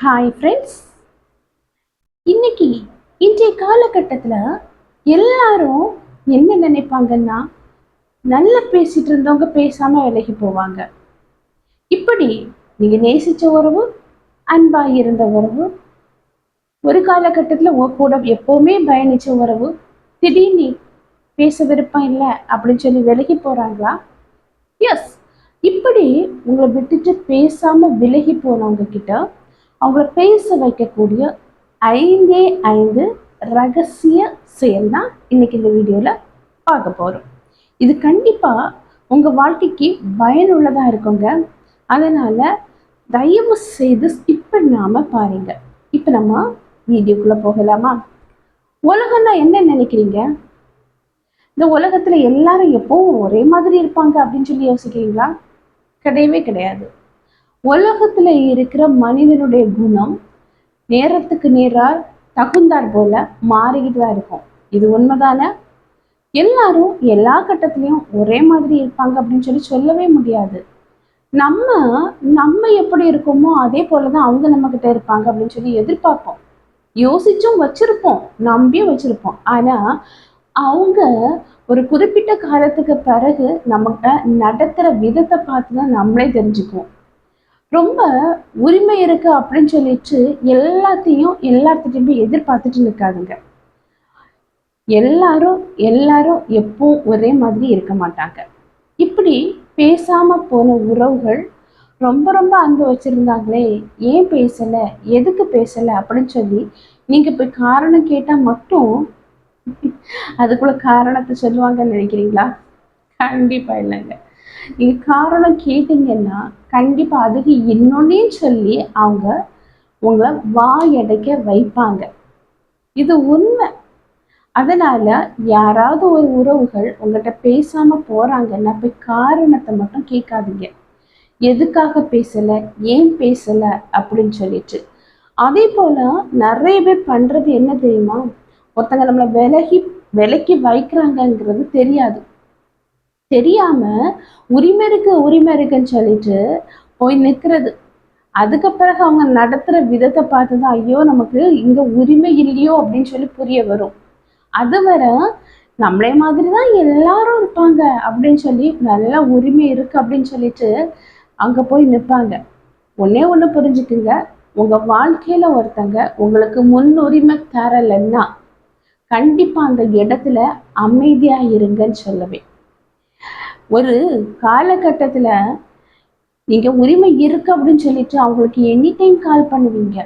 Hi friends இன்னைக்கு இன்றைய காலகட்டத்தில் எல்லாரும் என்ன நினைப்பாங்கன்னா நல்லா பேசிட்டு இருந்தவங்க பேசாமல் விலகி போவாங்க. இப்படி நீங்கள் நேசித்த உறவு அன்பாக இருந்த உறவு ஒரு காலகட்டத்தில் உங்க கூட எப்போவுமே பயணிச்ச உறவு திடீர்னு பேச விருப்பம் இல்லை அப்படின்னு சொல்லி விலகி போகிறாங்களா எஸ் இப்படி உங்களை விட்டுட்டு பேசாமல் விலகி போனவங்க கிட்ட அவங்கள பேச வைக்கக்கூடிய ஐந்தே ஐந்து ரகசிய செயல் தான் இன்னைக்கு இந்த வீடியோல பார்க்க போறோம். இது கண்டிப்பா உங்க வாழ்க்கைக்கு பயனுள்ளதா இருக்குங்க. அதனால தயவு செய்து ஸ்கிப் பண்ணாமல் பாருங்க. இப்போ நம்ம வீடியோக்குள்ள போகலாமா? உலகம்னா என்ன நினைக்கிறீங்க? இந்த உலகத்துல எல்லாரும் எப்போவும் ஒரே மாதிரி இருப்பாங்க அப்படின்னு சொல்லி யோசிக்கிறீங்களா? கிடையவே கிடையாது. உலகத்துல இருக்கிற மனிதனுடைய குணம் நேரத்துக்கு நேராக தகுந்தாற் போல மாறிக்கிட்டு தான் இருக்கும். இது உண்மைதானே? எல்லாரும் எல்லா கட்டத்துலயும் ஒரே மாதிரி இருப்பாங்க அப்படின்னு சொல்லி சொல்லவே முடியாது. நம்ம நம்ம எப்படி இருக்கோமோ அதே போலதான் அவங்க நம்ம கிட்ட இருப்பாங்க அப்படின்னு சொல்லி எதிர்பார்ப்போம். யோசிச்சும் வச்சிருப்போம் நம்பியும் வச்சிருப்போம். ஆனா அவங்க ஒரு குறிப்பிட்ட காலத்துக்கு பிறகு நம்மகிட்ட நடத்துற விதத்தை பார்த்து தான் நம்மளே தெரிஞ்சுக்குவோம். ரொம்ப உரிமை இருக்கு அப்படின்னு சொல்லிட்டு எல்லாத்தையும் எல்லாத்துட்டையுமே எதிர்பார்த்துட்டு நிற்காதுங்க எல்லாரும் எல்லாரும் எப்பவும் ஒரே மாதிரி இருக்க மாட்டாங்க. இப்படி பேசாம போன உறவுகள் ரொம்ப ரொம்ப அன்பு வச்சிருந்தாங்களே ஏன் பேசல எதுக்கு பேசல அப்படின்னு சொல்லி நீங்க போய் காரணம் கேட்டா மட்டும் அதுக்குள்ள காரணத்தை சொல்லுவாங்கன்னு நினைக்கிறீங்களா? கண்டிப்பா இல்லைங்க. நீங்க காரணம் கேட்டீங்கன்னா கண்டிப்பா அதுக்கு இன்னொன்னே சொல்லி அவங்க உங்களை வாயடைக்க வைப்பாங்க. இது உண்மை. அதனால யாராவது ஒரு உறவுகள் உங்கள்கிட்ட பேசாம போறாங்கன்னா போய் காரணத்தை மட்டும் கேட்காதீங்க. எதுக்காக பேசல? ஏன் பேசல? அப்படின்னு சொல்லிட்டு. அதே போல நிறைய பேர் பண்றது என்ன தெரியுமா? ஒருத்தங்க நம்மளை விலகி விலக்கி வைக்கிறாங்கங்கிறது தெரியாது. தெரியாம உரிமை இருக்கு உரிமை இருக்குன்னு சொல்லிட்டு போய் நிற்கிறது அதுக்கு பிறகு அவங்க நடத்துற விதத்தை பார்த்து தான் ஐயோ நமக்கு இங்க உரிமை இல்லையோ அப்படின்னு சொல்லி புரிய வரும். அதுவரை நம்மளே மாதிரி தான் எல்லாரும் இருப்பாங்க அப்படின்னு சொல்லி நல்லா உரிமை இருக்கு அப்படின்னு சொல்லிட்டு அங்க போய் நிற்பாங்க ஒன்னே ஒன்று புரிஞ்சுக்குங்க. உங்க வாழ்க்கையில ஒருத்தங்க உங்களுக்கு முன்னுரிமை தரலைன்னா கண்டிப்பா அந்த இடத்துல அமைதியா இருங்கன்னு சொல்லவே. ஒரு காலகட்டத்தில் நீங்கள் உரிமை இருக்கு அப்படின்னு சொல்லிட்டு அவங்களுக்கு எனி டைம் கால் பண்ணுவீங்க.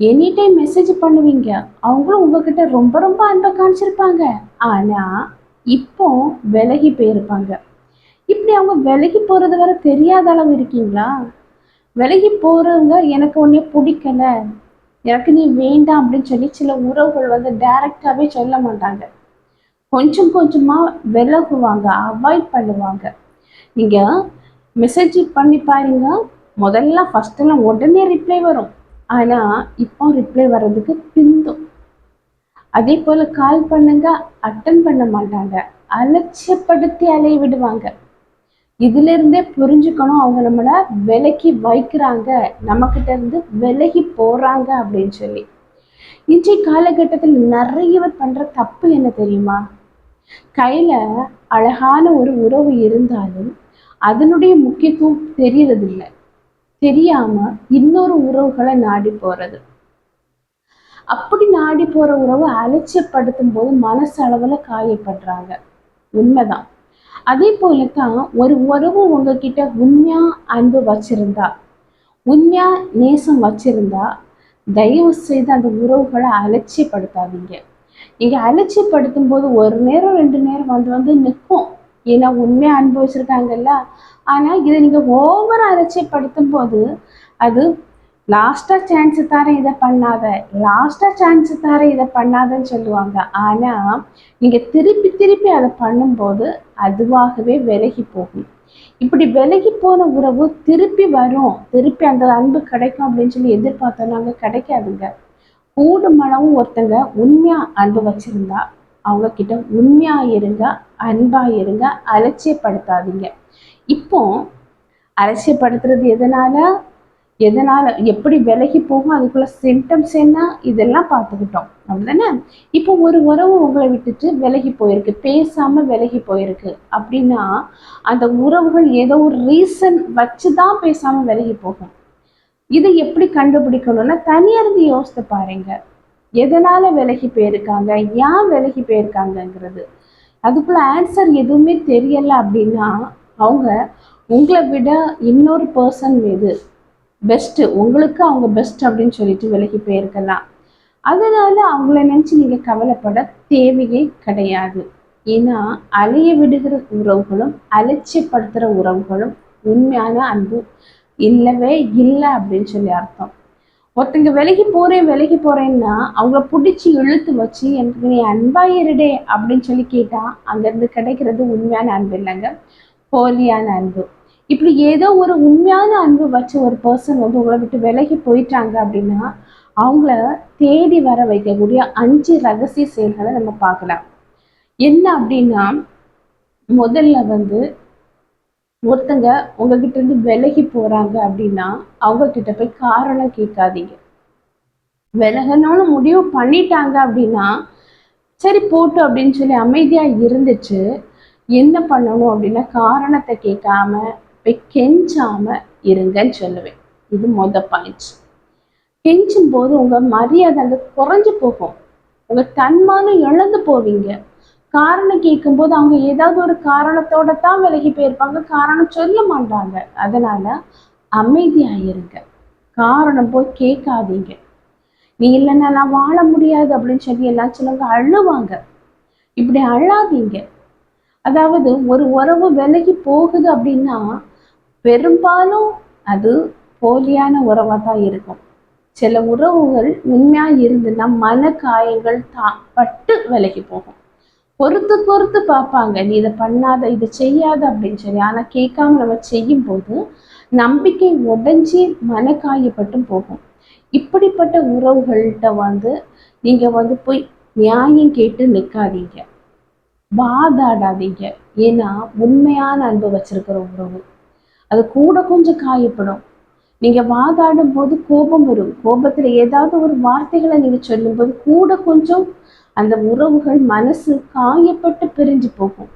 எனி டைம் மெசேஜ் பண்ணுவீங்க. அவங்களும் உங்ககிட்ட ரொம்ப ரொம்ப அன்பை காமிச்சிருப்பாங்க. ஆனால் இப்போ விலகி போயிருப்பாங்க. இப்படி அவங்க விலகி போகிறது வரை தெரியாத அளவு இருக்கீங்களா? விலகி போகிறவங்க எனக்கு ஒன்னே பிடிக்கல. எனக்கு நீ வேண்டாம் அப்படின்னு சொல்லி சில உறவுகள் வந்து டேரெக்டாகவே சொல்ல மாட்டாங்க. கொஞ்சம் கொஞ்சமா விலகுவாங்க அவாய்ட் பண்ணுவாங்க. நீங்க மெசேஜ் பண்ணி பாருங்க. முதல்ல ஃபர்ஸ்ட் எல்லாம் உடனே ரிப்ளை வரும். ஆனா இப்போ ரிப்ளை வர்றதுக்கு பிந்தும். அதே போல கால் பண்ணுங்க அட்டன் பண்ண மாட்டாங்க. அலட்சியப்படுத்தி அலைய விடுவாங்க. இதுல இருந்தே புரிஞ்சுக்கணும் அவங்க நம்மளை விலக்கி வைக்கிறாங்க. நம்ம கிட்ட இருந்து விலகி போறாங்க அப்படின்னு சொல்லி. இன்றைய காலகட்டத்தில் நிறைய பண்ணுற பண்ற தப்பு என்ன தெரியுமா? கையில அழகான ஒரு உறவு இருந்தாலும் அதனுடைய முக்கியத்துவம் தெரியறதில்லை. தெரியாம இன்னொரு உறவுகளை நாடி போறது. அப்படி நாடி போற உறவு அலட்சியப்படுத்தும் போது மனசளவில் காயப்படுறாங்க. உண்மைதான். அதே போலத்தான் ஒரு உறவு உங்ககிட்ட உண்மையா அன்பு வச்சிருந்தா உண்மையா நேசம் வச்சிருந்தா தயவு செய்து அந்த உறவுகளை அலட்சியப்படுத்தாதீங்க. இங்கே அலட்சியப்படுத்தும் போது ஒரு நேரம் ரெண்டு நேரம் வந்து வந்து நிற்கும். ஏன்னா உண்மையா அன்பு வச்சிருக்காங்கல்ல ஆனா இதை நீங்க ஓவர் அலட்சியப்படுத்தும் போது அது லாஸ்டா சான்ஸு தர இதை பண்ணாத. லாஸ்டா சான்ஸு தர இதை பண்ணாதன்னு சொல்லுவாங்க. ஆனா நீங்க திருப்பி திருப்பி அதை பண்ணும்போது அதுவாகவே விலகி போகும். இப்படி விலகி போன உறவு திருப்பி வரும். திருப்பி அந்த அன்பு கிடைக்கும் அப்படின்னு சொல்லி எதிர்பார்த்தோம் நாங்க கிடைக்காதுங்க. கூடுமளவும் ஒருத்தங்க உண்மையா அன்பு வச்சிருந்தா அவங்க கிட்ட உண்மையா இருங்க அன்பா இருங்க அலட்சியப்படுத்தாதீங்க. இப்போ அலட்சியப்படுத்துறது எதனால? எதனால் எப்படி விலகி போகும்? அதுக்குள்ள சிம்டம்ஸ் என்ன? இதெல்லாம் பார்த்துக்கிட்டோம். அப்படிதானே? இப்போ ஒரு உறவு உங்களை விட்டுட்டு விலகி போயிருக்கு பேசாமல் விலகி போயிருக்கு அப்படின்னா அந்த உறவுகள் ஏதோ ஒரு ரீசன் வச்சு தான் பேசாமல் விலகி போகும். இதை எப்படி கண்டுபிடிக்கணும்னா தனியாக யோசித்து பாருங்க. எதனால விலகி போயிருக்காங்க? ஏன் விலகி போயிருக்காங்கங்கிறது. அதுக்குள்ள ஆன்சர் எதுவுமே தெரியல அப்படின்னா அவங்க உங்களை விட இன்னொரு பர்சன் மீது பெஸ்ட்டு உங்களுக்கு அவங்க பெஸ்ட் அப்படின்னு சொல்லிட்டு விலகி போயிருக்கலாம். அதனால அவங்கள நினச்சி நீங்கள் கவலைப்பட தேவையே கிடையாது. ஏன்னா அலைய விடுகிற உறவுகளும் அலட்சியப்படுத்துகிற உறவுகளும் உண்மையான அன்பு இல்லவே இல்லை அப்படின்னு சொல்லி அர்த்தம். ஒருத்தங்க விலகி போறேன் விலகி போறேன்னா அவங்கள பிடிச்சி இழுத்து வச்சு எனக்கு நீ அன்பாயிருடே அப்படின்னு சொல்லி கேட்டா அங்கிருந்து கிடைக்கிறது உண்மையான அன்பு இல்லைங்க. போலியான அன்பு. இப்படி ஏதோ ஒரு உண்மையான அன்பு வச்சு ஒரு பர்சன் வந்து உங்களை விட்டு விலகி போயிட்டாங்க அப்படின்னா அவங்கள தேடி வர வைக்கக்கூடிய அஞ்சு ரகசிய செயல்களை நம்ம பார்க்கலாம். என்ன அப்படின்னா முதல்ல வந்து ஒருத்தங்க உங்ககிட்ட இருந்து விலகி போறாங்க அப்படின்னா அவங்க கிட்ட போய் காரணம் கேட்காதீங்க. விலகணும்னு முடிவு பண்ணிட்டாங்க அப்படின்னா சரி போட்டு அப்படின்னு சொல்லி அமைதியா இருந்துச்சு என்ன பண்ணணும் அப்படின்னா காரணத்தை கேட்காம போய் கெஞ்சாம இருங்கன்னு சொல்லுவேன். இது மொத பாயிண்ட் கெஞ்சும் போது உங்க மரியாதை அந்த குறைஞ்சு போகும். உங்க தன்மானம் இழந்து போவீங்க. காரணம் கேட்கும்போது அவங்க ஏதாவது ஒரு காரணத்தோட தான் விலகி போயிருப்பாங்க. காரணம் சொல்ல மாட்டாங்க. அதனால அமைதியாயிருங்க காரணம் போய் கேட்காதீங்க. நீ இல்லைன்னா நான் வாழ முடியாது அப்படின்னு சொல்லி எல்லாம் சிலவங்க அழுவாங்க. இப்படி அழாதீங்க. அதாவது ஒரு உறவு விலகி போகுது அப்படின்னா பெரும்பாலும் அது போலியான உறவாக தான் இருக்கும். சில உறவுகள் உண்மையா இருந்துன்னா மன காயங்கள் தான் பட்டு விலகி போகும். பொறுத்து பொறுத்து பார்ப்பாங்க. நீ இதை பண்ணாத இதை செய்யாத அப்படின்னு சொல்லி. ஆனால் கேட்காம நம்ம செய்யும் போது நம்பிக்கை உடைஞ்சி மனக்காயப்பட்டும் போகும். இப்படிப்பட்ட உறவுகள்கிட்ட வந்து நீங்க வந்து போய் நியாயம் கேட்டு நிற்காதீங்க வாதாடாதீங்க. ஏன்னா உண்மையான அன்பு வச்சிருக்கிற உறவு. அது கூட கொஞ்சம் காயப்படும். நீங்க வாதாடும் போது கோபம் வரும். கோபத்துல ஏதாவது ஒரு வார்த்தைகளை நீங்க சொல்லும்போது கூட கொஞ்சம் அந்த உறவுகள் மனசு காயப்பட்டு பிரிஞ்சு போகும்.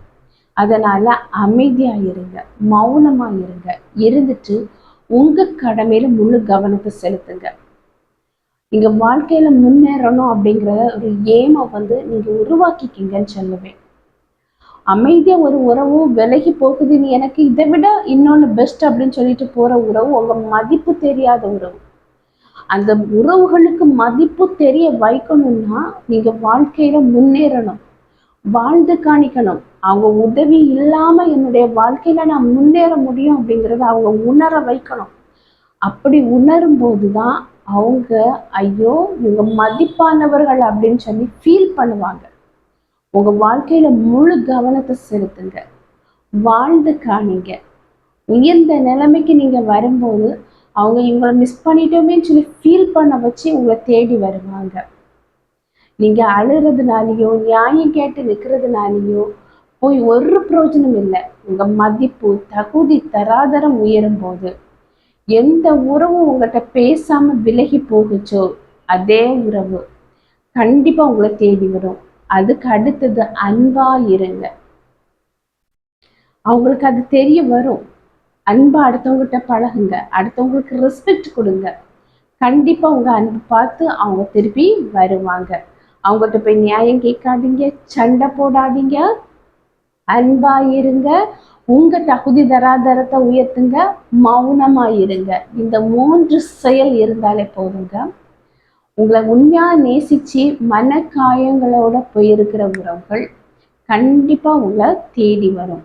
அதனால அமைதியா இருங்க மௌனமா இருங்க இருந்துட்டு உங்க கடமையில முழு கவனத்தை செலுத்துங்க. நீங்க வாழ்க்கையில முன்னேறணும் அப்படிங்கிற ஒரு ஏமை வந்து நீங்க உருவாக்கிக்கிங்கன்னு சொல்லுவேன். அமைதியா ஒரு உறவு விலகி போகுது நீ எனக்கு இதை விட இன்னொன்னு பெஸ்ட் அப்படின்னு சொல்லிட்டு போற உறவு உங்க மதிப்பு தெரியாத உறவு. அந்த உறவுகளுக்கு மதிப்பு தெரிய வைக்கணும்னா நீங்க வாழ்க்கையில முன்னேறணும். வாழ்ந்து காணிக்கணும். அவங்க உதவி இல்லாம என்னுடைய வாழ்க்கையில நான் முன்னேற முடியும் அப்படிங்கறத அவங்க உணர வைக்கணும். அப்படி உணரும் போதுதான் அவங்க ஐயோ இவங்க மதிப்பானவர்கள் அப்படின்னு சொல்லி ஃபீல் பண்ணுவாங்க. உங்க வாழ்க்கையில முழு கவனத்தை செலுத்துங்க. வாழ்ந்து காணிங்க. உயர்ந்த நிலைமைக்கு நீங்க வரும்போது அவங்க இவங்களை மிஸ் பண்ணிட்டோமேன்னு சொல்லி ஃபீல் பண்ண வச்சு உங்களை தேடி வருவாங்க. நீங்க அழுறதுனாலயோ நியாயம் கேட்டு நிற்கிறதுனாலையோ போய் ஒரு பிரயோஜனம் இல்லை. உங்க மதிப்பு தகுதி தராதரம் உயரும் போது. எந்த உறவு உங்கள்கிட்ட பேசாம விலகி போகுச்சோ அதே உறவு கண்டிப்பா உங்களை தேடி வரும். அதுக்கு அடுத்தது அன்பா இருங்க. அவங்களுக்கு அது தெரிய வரும். அன்பை அடுத்தவங்ககிட்ட பழகுங்க. அடுத்தவங்களுக்கு ரெஸ்பெக்ட் கொடுங்க. கண்டிப்பாக உங்க அன்பு பார்த்து அவங்க திருப்பி வருவாங்க. அவங்ககிட்ட போய் நியாயம் கேட்காதீங்க. சண்டை போடாதீங்க. அன்பாக இருங்க உங்க தகுதி தராதரத்தை உயர்த்துங்க. மௌனமாக இருங்க இந்த மூன்று செயல் இருந்தாலே போதுங்க. உங்களை உண்மையா நேசிச்சு மன காயங்களோட போயிருக்கிற உறவுகள் கண்டிப்பாக உங்களை தேடி வரும்.